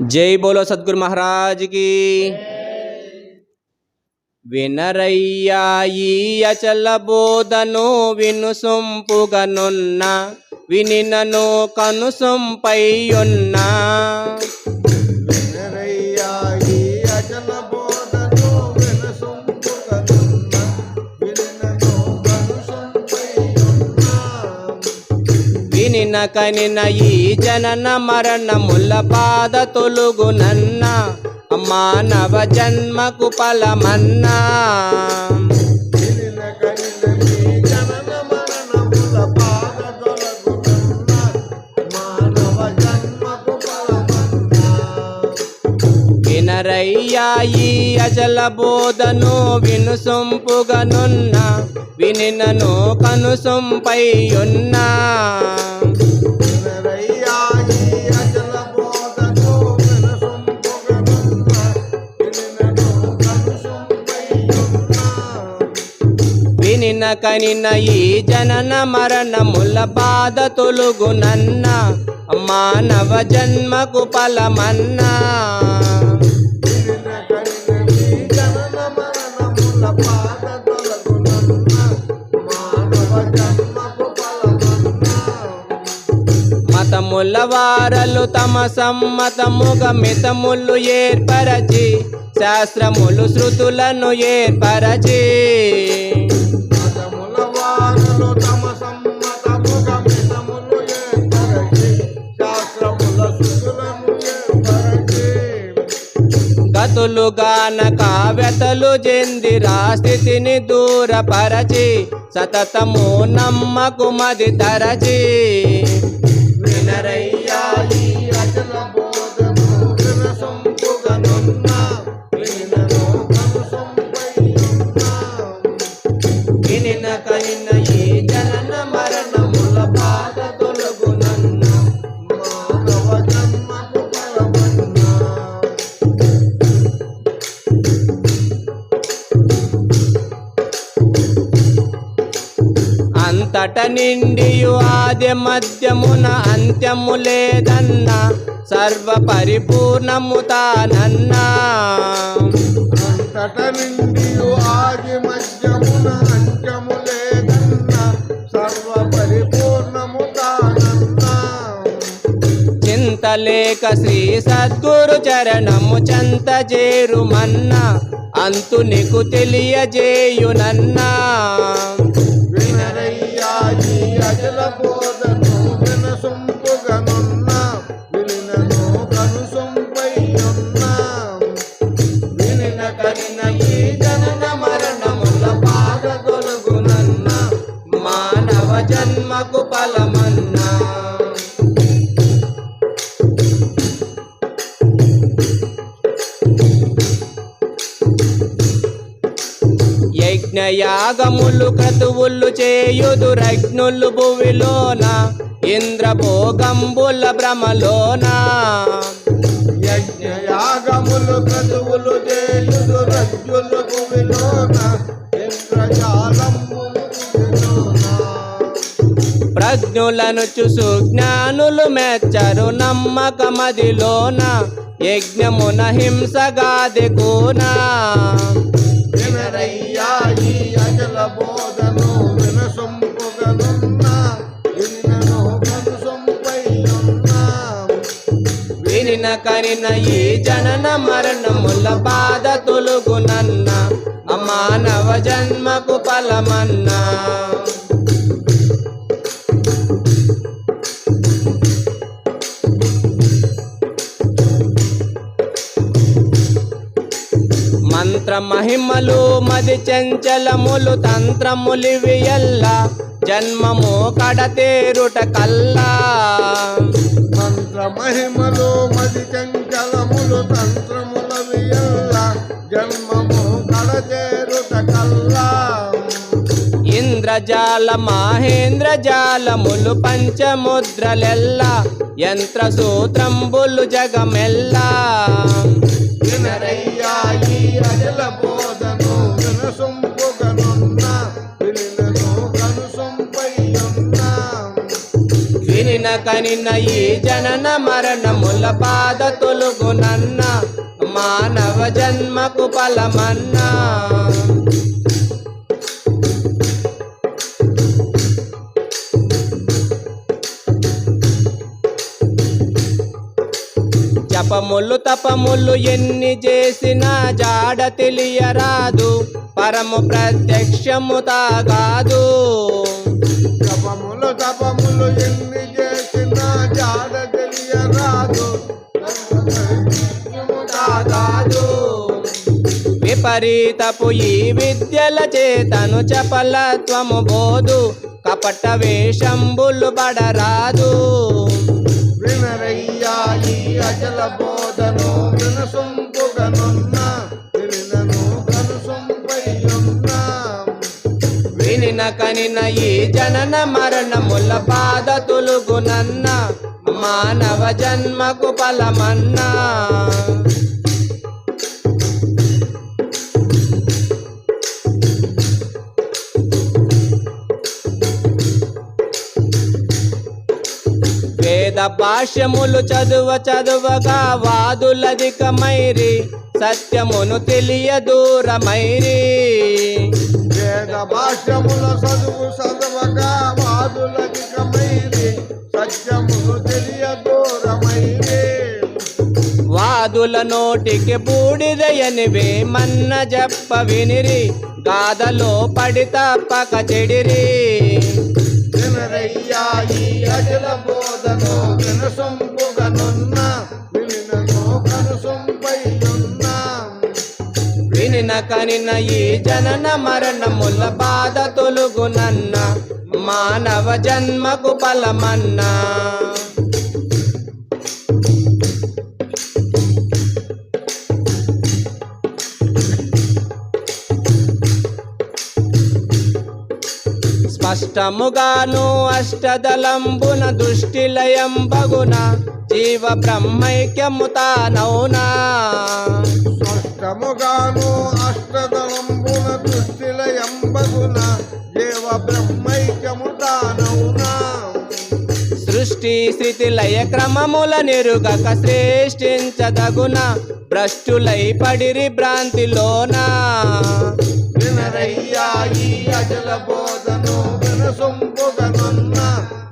జై బోలో సద్గురు మహారాజ్కి. వినరయ్యా ఈ అచల బోధను విను సొంపుగనున్న వినినను కను సొంపయ్యున్నా కనిన ఈ జనన మరణముల బాధ తొలుగునన్న మానవ జన్మకు ఫలమన్నా. వినిన కనిన ఈ జనన మరణముల బాధ తొలగునున్న వినిన కనిన ఈ జనన మరణముల బాధ తొలగునున్న మానవ జన్మకు ఫలమన్నా. మతముల వారలు తమ సమ్మతముగ మితములు ఏర్పరచి శాస్త్రములు శృతులను ఏర్పరచి గతులు గానక వ్యతలు చెందిరా స్థితిని దూరపరచి సతతము నమ్మకుమది తరచి. వినరై అంతట నిండియు ఆది మధ్యమున అంత్యము లేదన్న సర్వ పరిపూర్ణము తానన్నా. అంతట నిండియు ఆది మధ్యమున అంత్యము లేదన్న సర్వ పరిపూర్ణము తానన్నా. చింతలేక శ్రీ సద్గురు చరణము చంత చేరుమన్న అంతు నీకు తెలియజేయునన్నా. బోధను వినసొంపుగనున్న వినినను కనుసొంపయ్యున్న వినిన కనిన ఈ జనన మరణముల బాధ తొలగునన్న మానవ జన్మకు ఫలమన్నా యజ్ఞయాగములు క్రతువులు చేయుదు రజ్ఞులు భువిలోన ఇంద్రభోగంబుల భ్రమలోన. యజ్ఞయాగములు క్రతువులు చేయుదు ఇంద్రజాలములు భూమిలోన. ప్రజ్ఞులను చూసు జ్ఞానులు మెచ్చరు నమ్మకమదిలోన యజ్ఞమున హింసగాది కోనా. ఈ జనన మరణముల బాధ తొలుగునన్న. అమానవ జన్మకు ఫలమన్నా. మంత్ర మహిమలు మది చంచలములు తంత్రములివియల్ల. జన్మము కడతేరుట కల్లా. మంత్ర మహిమలు మది చంచలములు తంత్రముల వియల్ల జన్మము కడచేరుట కల్లా. ఇంద్రజాల మహేంద్రజాలములు పంచముద్రలెల్ల యంత్ర సూత్రంబులు జగమెల్లా. వినరయ్యా ఈ అజల కనిన ఈ జనన మరణముల బాధ తొలుగునన్న మానవ జన్మకు ఫలమన్నా. జపములు తపములు ఎన్ని చేసినా జాడ తెలియరాదు పరము ప్రత్యక్షము తాగాదు జపములు తపములు ఎన్ని విపరీతపు ఈ విద్యల చేతను చపలత్వము బోధు కపట వేషంబులు పడరాదు వినరయ్యా ఈ అజల బోధను వినసొంపుగనున్న వినను కనుసొంపయ్యున్న. వినిన కనిన ఈ జనన మరణముల బాధ తొలుగునన్న. మానవ జన్మకు ఫలమన్నా. భాష్యములు చదువ చదువగా వాదులధికమైరి సత్యమును తెలియ దూరమైరి. వేద భాష్యముల చదువు చదవగా వాదులధికమైరి సత్యములు తెలియ దూరమైరి. వాదుల నోటికి బూడిదయనివే మన్న చెప్ప వినిరి గాథలో పడి తప్పక చెడిరి. ఈ అజల బోధను వినసొంపుగనున్న వినిన కనిన ఈ జనన మరణముల బాధ తొలుగునన్న మానవ జన్మకు ఫలమన్నా స్పష్టముగాను అష్టదలంబున దృష్టిలయం బగున జీవ బ్రహ్మైక్యము తానౌనా స్పష్టముగాను అష్టదళంబున దృష్టిల ఎంబగున దేవ బ్రహ్మైక్యము దానవునా సృష్టి స్థితి లయ క్రమముల నిరుగక శ్రేష్ఠించదగున భ్రష్టులై పడిరి భ్రాంతిలోన. వినరయ్యా ఈ అజల బోధను వినసొంపుగనున్న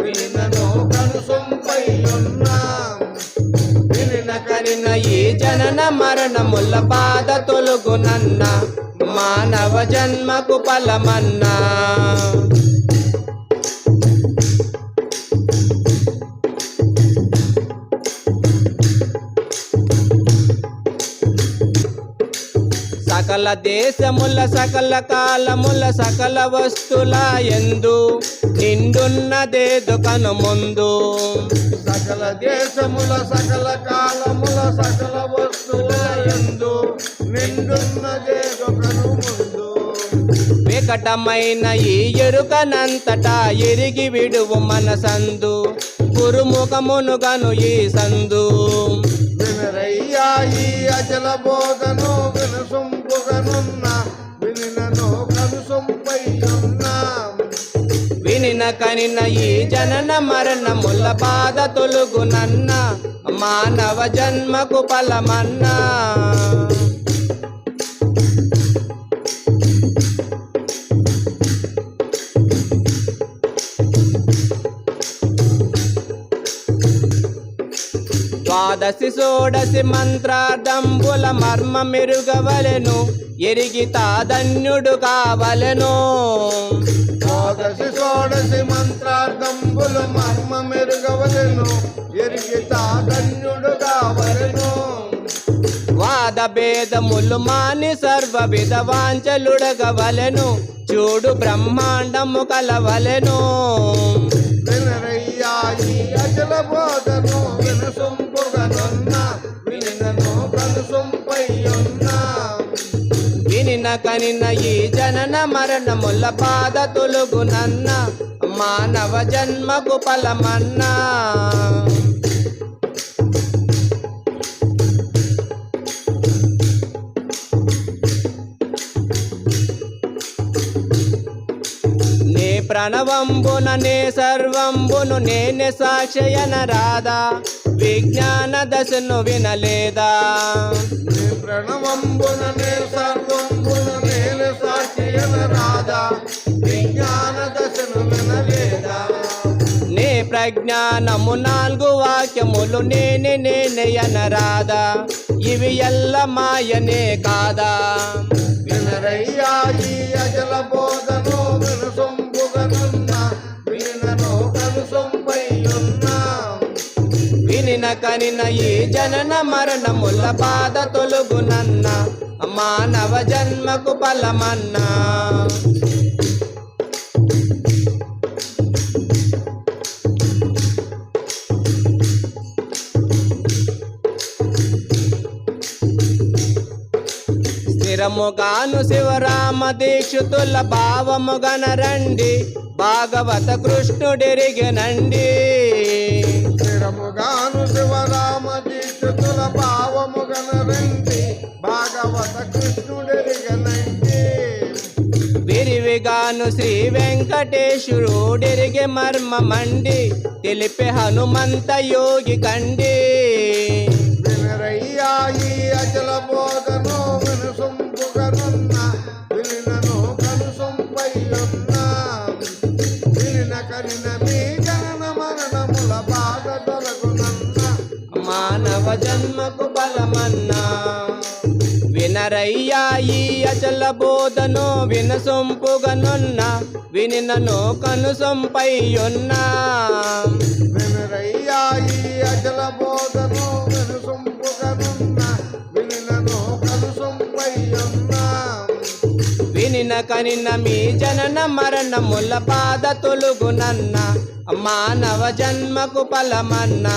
వినను కనుసొంపయ్యున్న వినిన కనిన ఈ జనన మరణముల బాధ తొలుగునన్న మానవ జన్మకు ఫలమన్నా. సకల దేశముల సకల కాలముల సకల వస్తుల ఎందు నిండున్నదేదు కను ముందు సకల దేశముల సకల కాలముల సకల వస్తువుల ఎందు నిండున్న దేదొకను ముందు వికటమైన ఈ ఎరుకనంతటా ఎరిగి విడువు మనసందు. గురుముఖమునుగను ఈ సందు. వినరయ్యా ఈ అచల బోధను వినసొంపుగనున్న వినిన కనిన ఈ జనన మరణముల బాధ తొలుగునన్న మానవ జన్మకు ఫలమన్నా. ద్వాదశి షోడశి మంత్రార్థంబుల మర్మ మెరుగవలెను ఎరిగి తాధన్యుడు కావలెను. ద్వాదశి షోడశి మంత్రార్థంబులు మర్మ మెరుగవలెను. ఎరిగి తాధన్యుడు కావలెను. వాద భేదములు మాని సర్వ విధ వాంచలుడగవలెను చూడు బ్రహ్మాండము కలవలెను. వినరయ్యా ఈ అచల బోధను వినసొంపుగనున్న వినినను కనుసొంపయ్యున్న వినిన కనిన ఈ జనన మరణముల బాధ తొలుగునన్న మానవ జన్మకు ఫలమన్నా. నే సర్వంబును నేనే సాక్షయన రాదా విజ్ఞాన దశను వినలేదా? నీ ప్రణవంబుననే సర్వంబున నేను సాక్షియన రాధా. విజ్ఞాన దశను వినలేదా? నే ప్రజ్ఞానము నాలుగు వాక్యములు నేనే నేనే అనరాదా ఇవి ఎల్ల మాయనే కాదా? వినరయ్యా ఈ అజల బోధను కనిన ఈ జనన మరణముల బాధ తొలుగునన్న మానవ జన్మకు ఫలమన్నా స్థిరముగాను శివరామ దీక్షితుల భావముగనరండి భాగవత కృష్ణుడిరిగినండి దీక్షితుల భావముగన రండి భాగవత కృష్ణుడెరిగనండి విరివిగాను శ్రీ వెంకటేశ్వరుడిరిగి మర్మమండి తెలిపే హనుమంత యోగి కండి. జన్మకు బలమన్నా. వినరయ్యా ఈ అచల బోధను వినసొంపుగనున్న. వినినను కనుసొంపయ్యున్నా వినరయ్యా ఈ అచల బోధను వినుసొంపుగనున్న. వినినను కనుసొంపయ్యున్న వినిన కనిన మీ జనన మరణముల బాధ తొలుగునన్న. మానవ జన్మకు ఫలమన్నా